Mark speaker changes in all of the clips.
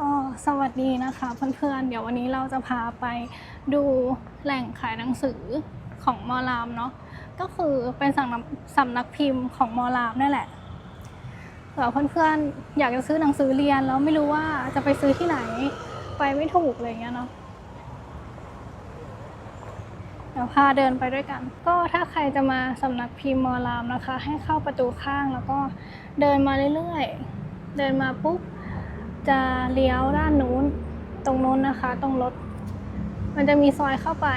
Speaker 1: ก็สวัสดีนะคะเพื่อนๆ เดี๋ยววันนี้เราจะพาไปดูแหล่งขายหนังสือของมอรามเนาะก็คือเป็นสำนักสำนักพิมพ์ของมอรามนี่แหละเผื่อเพื่อนๆ อยากจะซื้อหนังสือเรียนแล้วไม่รู้ว่าจะไปซื้อที่ไหนไปไม่ถูกอะไรอย่างเงี้ยเนาะเดี๋ยวพาเดินไปด้วยกัน ก็ถ้าใครจะมาสำนักพิมพ์มอรามนะคะ ให้เข้าประตูข้างแล้วก็เดินมาเรื่อยๆ เดินมาปุ๊บ จะเลี้ยวด้านนู้นตรงนู้นนะคะ ตรงรถ มันจะมีซอยเข้าไป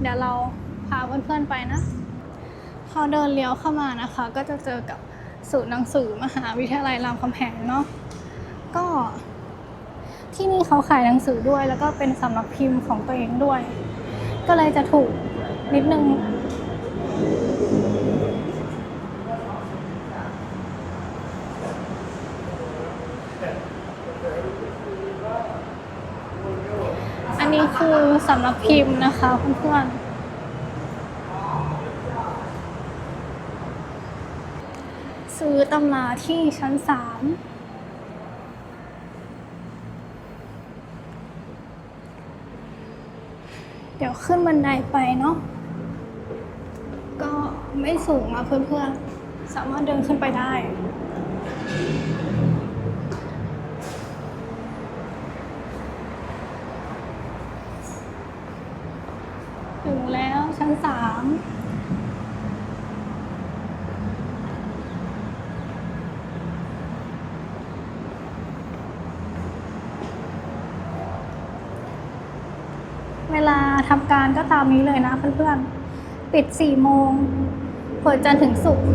Speaker 1: เดี๋ยวเราพาเพื่อนๆไปนะ พอเดินเลี้ยวเข้ามานะคะ ก็จะเจอกับศูนย์หนังสือมหาวิทยาลัยรามคำแหงเนาะก็ที่นี่เขาขายหนังสือด้วย แล้วก็เป็นสำนักพิมพ์ของตัวเองด้วย ก็เลยจะถูกนิดนึง อันนี้ คือสำนักพิมพ์นะคะเพื่อนๆ ซื้อตำราที่ชั้นสามเดี๋ยวขึ้นบันไดไปเนาะ ก็ไม่สูงนะเพื่อนๆ สามารถเดินขึ้นไปได้ ถึงแล้วชั้น สามเวลาทำการก็ตามนี้เลยนะเพื่อนๆ ปิดสี่โมง เปิดจันทร์ถึงศุกร์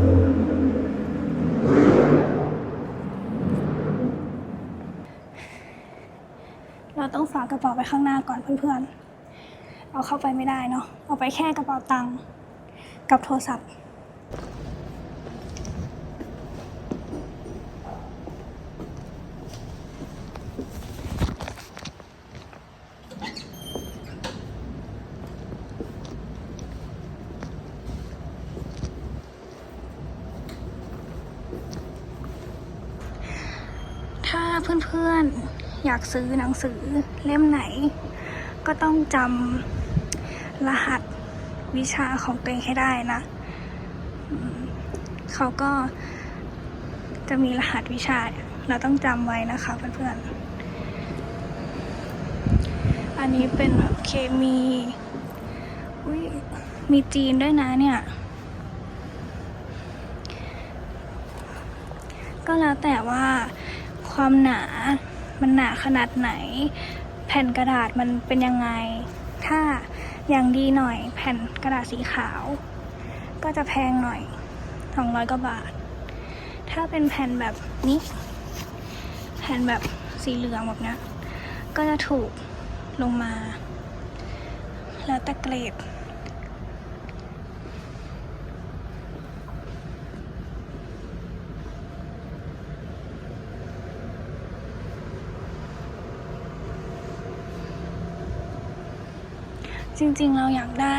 Speaker 1: เราต้องฝากกระเป๋าไปข้างหน้าก่อนเพื่อนๆ เอาเข้าไปไม่ได้เนาะเอาไปแค่กระเป๋าตังค์กับโทรศัพท์ถ้าเพื่อนๆ อยากซื้อหนังสือเล่มไหน ก็ต้องจำ รหัสวิชาของตัวเองให้ได้นะ เขาก็จะมีรหัสวิชาเนี่ยเราต้องจำไว้นะคะเพื่อนๆ อันนี้เป็นแบบเคมีอุ้ยมีจีนด้วยนะเนี่ย ก็แล้วแต่ว่าความหนามันหนาขนาดไหน แผ่นกระดาษมันเป็นยังไง ถ้า อย่างดีหน่อยแผ่นกระดาษสีขาว ก็จะแพงหน่อยสองร้อยกว่าบาท ถ้าเป็นแผ่นแบบนี้ แผ่นแบบสีเหลืองแบบนี้ก็จะถูกลงมา แล้วแต่เกรด จริงๆเราอยากได้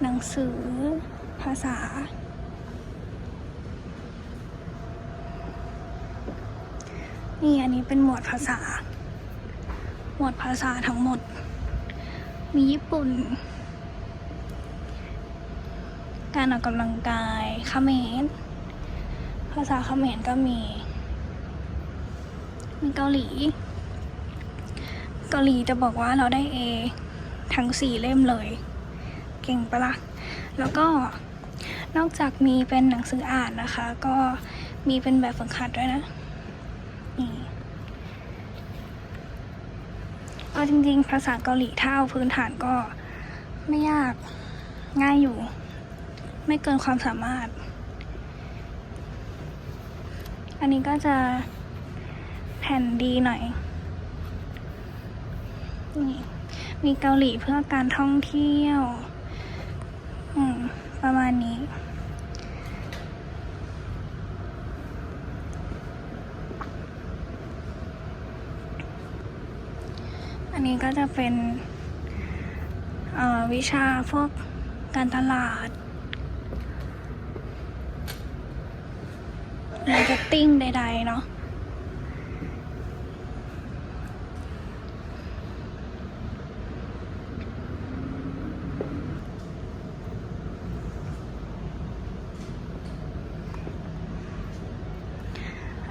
Speaker 1: หนังสือภาษา นี่อันนี้เป็นหมวดภาษา หมวดภาษาทั้งหมด มีญี่ปุ่น การออกกำลังกายเขมรภาษาเขมรก็มี มีเกาหลีเกาหลีจะบอกว่าเราได้ A ทั้งสี่เล่มเลย เก่งปะละ่ะ แล้วก็นอกจากมีเป็นหนังสืออ่านนะคะ ก็มีเป็นแบบฝึกหัดด้วยนะนี่เอาจริงๆ ภาษาเกาหลีถ้าเอาพื้นฐานก็ไม่ยากง่ายอยู่ ไม่เกินความสามารถ อันนี้ก็จะแผ่นดีหน่อยนี่ มีเกาหลีเพื่อการท่องเที่ยว อืม ประมาณนี้อันนี้ก็จะเป็นวิชาพวกการตลาดมาร์เก็ตติ้งใดๆ เนาะ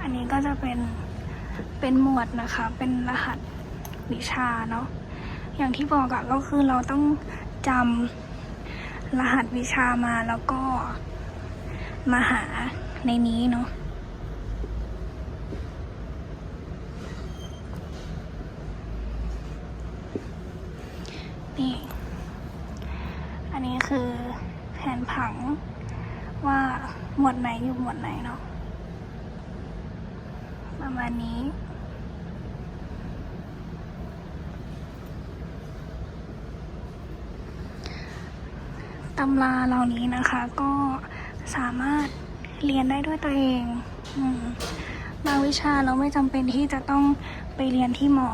Speaker 1: อันนี้ก็จะเป็น เป็นหมวดนะคะ เป็นรหัสวิชาเนาะ อย่างที่บอกอะก็คือเราต้องจำรหัสวิชามาแล้วก็มาหาในนี้เนาะนี่ อันนี้คือแผนผังว่าหมวดไหนอยู่หมวดไหนเนาะ ประมาณนี้ ตำราเหล่านี้นะคะก็สามารถเรียนได้ด้วยตัวเองอบางวิชาเราไม่จำเป็นที่จะต้องไปเรียนที่หมอ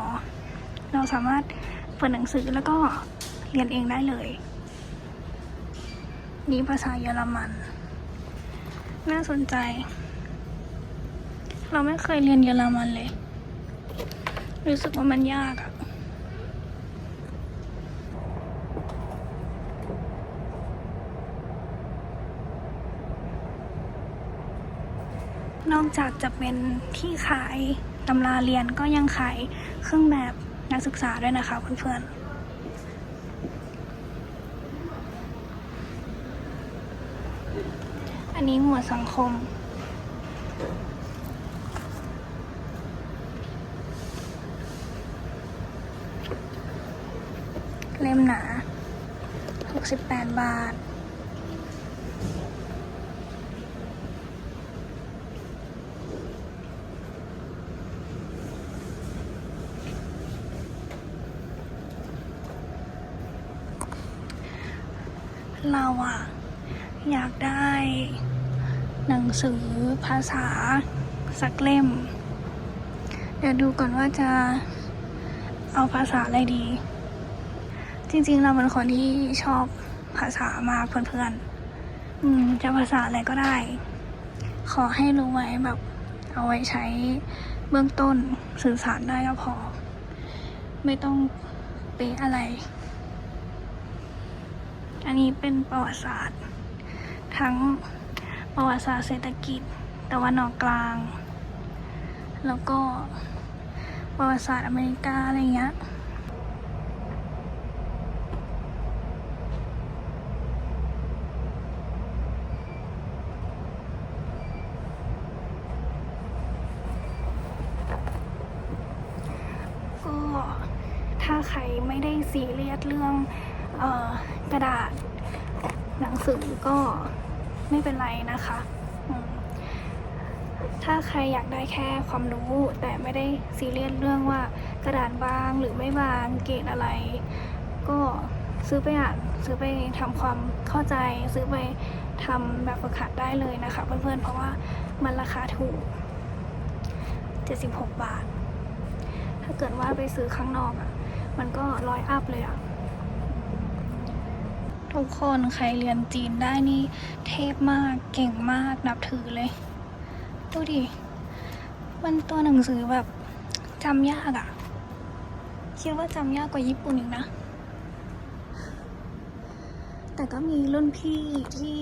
Speaker 1: เราสามารถเปิดหนังสือแล้วก็เรียนเองได้เลย นี่ภาษาเยอรมัน น่าสนใจ เราไม่เคยเรียนเยอรมันเลย รู้สึกว่ามันยากอะ นอกจากจะเป็นที่ขายตำราเรียนก็ยังขายเครื่องแบบนักศึกษาด้วยนะคะเพื่อนๆอันนี้หมวดสังคม เล่มหนา 68 บาท เราอะอยากได้ หนังสือภาษาสักเล่ม เดี๋ยวดูก่อนว่าจะเอาภาษาอะไรดี จริงๆเราเป็นคนที่ชอบภาษามากเพื่อนๆ อืม จะภาษาอะไรก็ได้ ขอให้รู้ไว้แบบ เอาไว้ใช้เบื้องต้นสื่อสารได้ก็พอ ไม่ต้องเป๊ะอะไร อันนี้เป็นประวัติศาสตร์ ทั้งประวัติศาสตร์เศรษฐกิจตะวันออกกลาง แล้วก็ประวัติศาสตร์อเมริกาอะไรเงี้ยก็ถ้าใครไม่ได้ซีเรียสเรื่อง กระดาษหนังสือก็ไม่เป็นไรนะคะถ้าใครอยากได้แค่ความรู้แต่ไม่ได้ซีเรียสเรื่องว่ากระดาษบางหรือไม่บางเกรดอะไร ก็ซื้อไปอ่านซื้อไปทำความเข้าใจ ซื้อไปทำแบบฝึกหัดได้เลยนะคะเพื่อนๆเพราะว่ามันราคาถูก 76 บาท ถ้าเกิดว่าไปซื้อข้างนอกอะ่ะ มันก็ร้อยอัพเลยอะ่ะ ทุกคนใครเรียนจีนได้นี่ เทพมากเก่งมากนับถือเลย ดูดิ มันตัวหนังสือแบบจำยากอะคิดว่าจำยากกว่าญี่ปุ่นอีกนะ แต่ก็มีรุ่นพี่ที่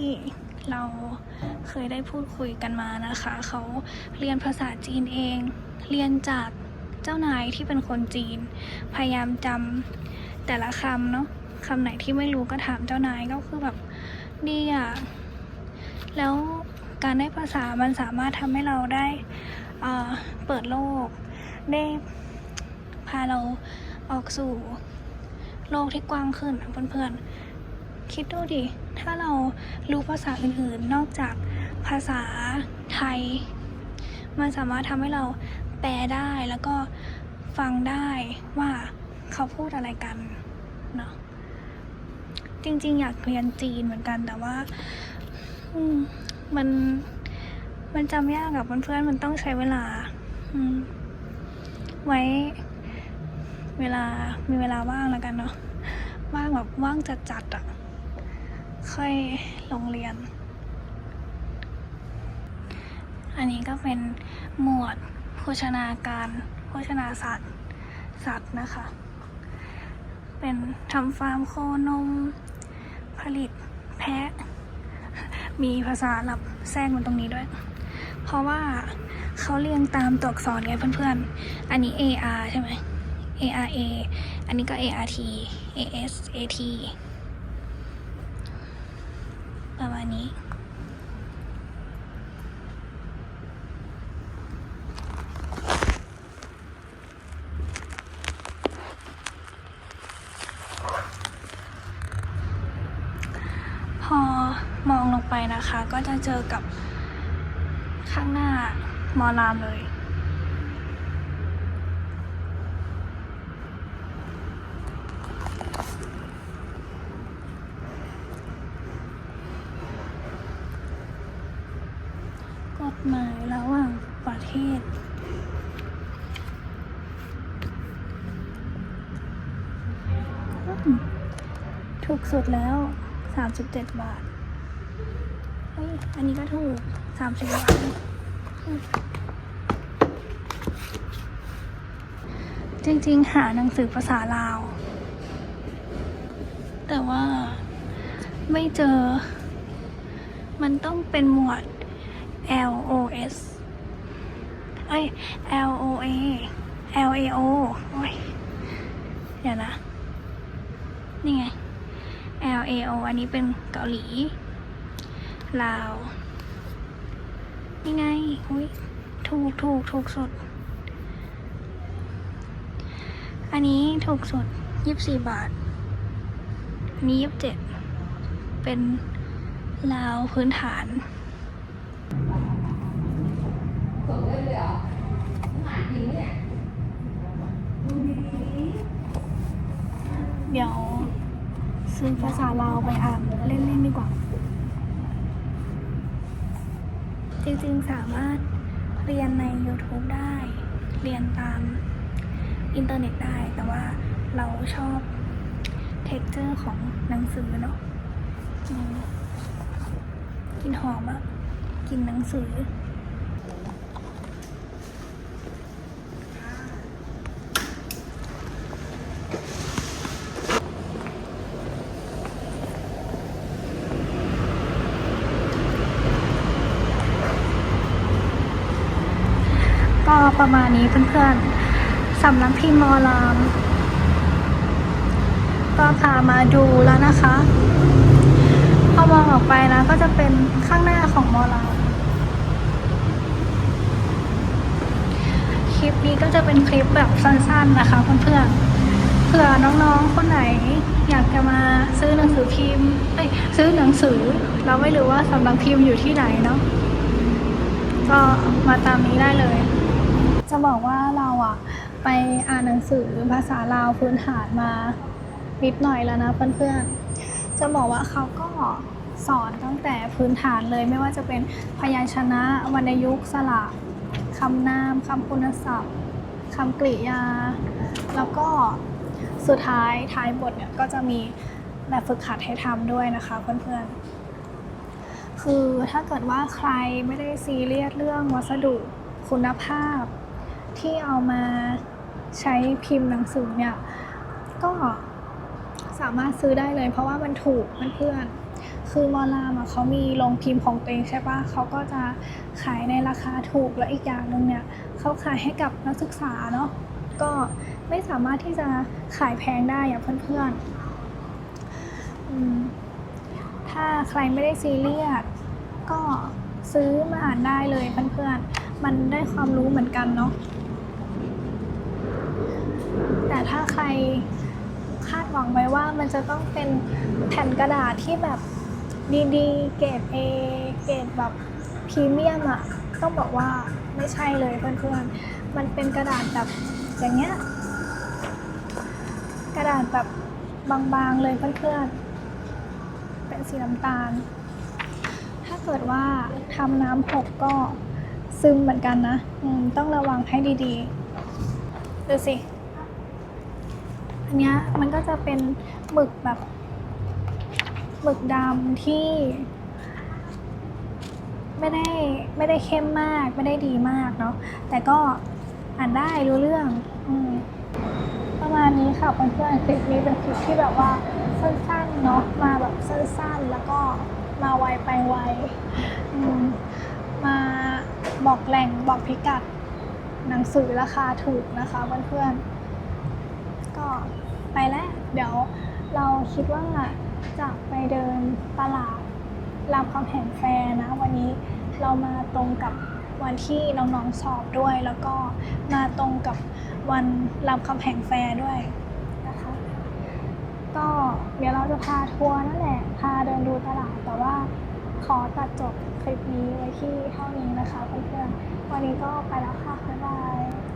Speaker 1: เราเคยได้พูดคุยกันมานะคะ เขาเรียนภาษาจีนเอง เรียนจากเจ้านายที่เป็นคนจีน พยายามจำแต่ละคำเนาะ คำไหนที่ไม่รู้ก็ถามเจ้านายก็คือแบบดีอะแล้วการได้ภาษามันสามารถทำให้เราได้เปิดโลก ได้พาเราออกสู่โลกที่กว้างขึ้นเพื่อนๆ คิดดูดิ ถ้าเรารู้ภาษาอื่นๆ นอกจากภาษาไทย มันสามารถทำให้เราแปลได้แล้วก็ฟังได้ว่าเขาพูดอะไรกันเนาะ จริง ๆ อยากเรียนจีนเหมือนกันแต่ว่าอมันมันจำยากกับเพื่อนๆมันต้องใช้เวลาไว้ เวลามีเวลาว่างแล้วกันเนาะว่างแบบว่างจัดๆอะ่ะ ค่อยลงเรียน อันนี้ก็เป็นหมวดโภชนาการโภชนาสัตว์ สัตว์นะคะ เป็นทำฟาร์มโคนม ผลิตแพะ มีภาษาหลับแทรกมันตรงนี้ด้วย เพราะว่าเขาเรียงตามตัวอักษรไงเพื่อนๆ อันนี้ AR ใช่ไหม ARA อันนี้ก็ ART AS AT ประมาณนี้ พอมองลงไปนะคะ ก็จะเจอกับข้างหน้ามอลามเลยกฎหมายระหว่างประเทศถูกสุดแล้ว 37 บาท อันนี้ก็ถูก30บาทจริงๆ หาหนังสือภาษาลาว แต่ว่าไม่เจอ มันต้องเป็นหมวด L O S เอ้ย L O A L A O โอ้ยเดี๋ยวนะ นี่ไง L A O อันนี้เป็นเกาหลี ลาวนี่ไงอุ้ยถูกถูกถูกสุด อันนี้ถูกสุดยี่สิบสี่บาท อันนี้ยี่สิบเจ็ดเป็นลาวพื้นฐานเดี๋ยวซื้อภาษาลาวไปอ่านเล่นๆดีกว่า จริงๆสามารถเรียนใน YouTube ได้ เรียนตามอินเทอร์เน็ตได้ แต่ว่าเราชอบเท็กเจอร์ของหนังสือเนาะกินหอมอะกินหนังสือ ก็ ประมาณนี้เพื่อนๆสำนักพิมพ์มอลามก็พามาดูแล้วนะคะ พอมองออกไปนะ ก็จะเป็นข้างหน้าของมอลามคลิปนี้ก็จะเป็นคลิปแบบสั้นๆนะคะเพื่อนๆเผื่อน้องๆคนไหน อยากจะมาซื้อหนังสือพิมพ์เอ้ยซื้อหนังสือ เราไม่รู้ว่าสำนักพิมพ์อยู่ที่ไหนเนาะก็มาตามนี้ได้เลย จะบอกว่าเราอะไปอ่านหนังสือภาษาลาวพื้นฐานมานิดหน่อยแล้วนะเพื่อนๆ จะบอกว่าเขาก็สอนตั้งแต่พื้นฐานเลยไม่ว่าจะเป็นพยัญชนะวรรณยุกต์สระคำนามคำคุณศัพท์คำกริยา แล้วก็สุดท้ายท้ายบทเนี่ยก็จะมีแบบฝึกหัดให้ทำด้วยนะคะเพื่อนๆ คือถ้าเกิดว่าใครไม่ได้ซีเรียสเรื่องวัสดุคุณภาพ ที่เอามาใช้พิมพ์หนังสือเนี่ย ก็สามารถซื้อได้เลย เพราะว่ามันถูกเพื่อนๆคือมอลามอะเขามีโรงพิมพ์ของตัวเองใช่ปะเขาก็จะขายในราคาถูกและอีกอย่างหนึ่งเนี่ยเขาขายให้กับนักศึกษาเนาะก็ไม่สามารถที่จะขายแพงได้อะเพื่อนๆอืมถ้าใครไม่ได้ซีเรียสก็ซื้อมาอ่านได้เลยเพื่อนๆ มันได้ความรู้เหมือนกันเนาะ ถ้าใครคาดหวังไว้ว่ามันจะต้องเป็นแผ่นกระดาษที่แบบดีๆ เกรด A เกรดแบบพรีเมียมอะต้องบอกว่าไม่ใช่เลยเพื่อนๆ มันเป็นกระดาษแบบอย่างเงี้ย กระดาษแบบบางๆเลยเพื่อนๆ เป็นสีน้ำตาล ถ้าเกิดว่าทำน้ำหกก็ซึมเหมือนกันนะต้องระวังให้ดีๆ ดูสิ อันเนี้ยมันก็จะเป็นหมึกแบบหมึกดำที่ ไม่ได้ไม่ได้เข้มมาก ไม่ได้ดีมากเนาะแต่ก็อ่านได้รู้เรื่องอมประมาณนี้ค่ะเพื่อนๆคลิปนี้เป็นคลิปที่แบบว่าสั้นๆเนาะมาแบบสั้นๆ แล้วก็มาไวไปไวมมาบอกแหล่งบอกพิกัดหนังสือราคาถูกนะคะเพื่อนๆ ก็ไปแล้ว เดี๋ยวเราคิดว่าจะไปเดินตลาดรามคำแหงแฟร์นะ วันนี้เรามาตรงกับวันที่น้องๆสอบด้วย แล้วก็มาตรงกับวันรามคำแหงแฟร์ด้วยนะคะ ก็เดี๋ยวเราจะพาทัวร์นั่นแหละ พาเดินดูตลาด แต่ว่าขอตัดจบคลิปนี้ไว้ที่เท่านี้นะคะเพื่อนๆ วันนี้ก็ไปแล้วค่ะ บ๊ายบาย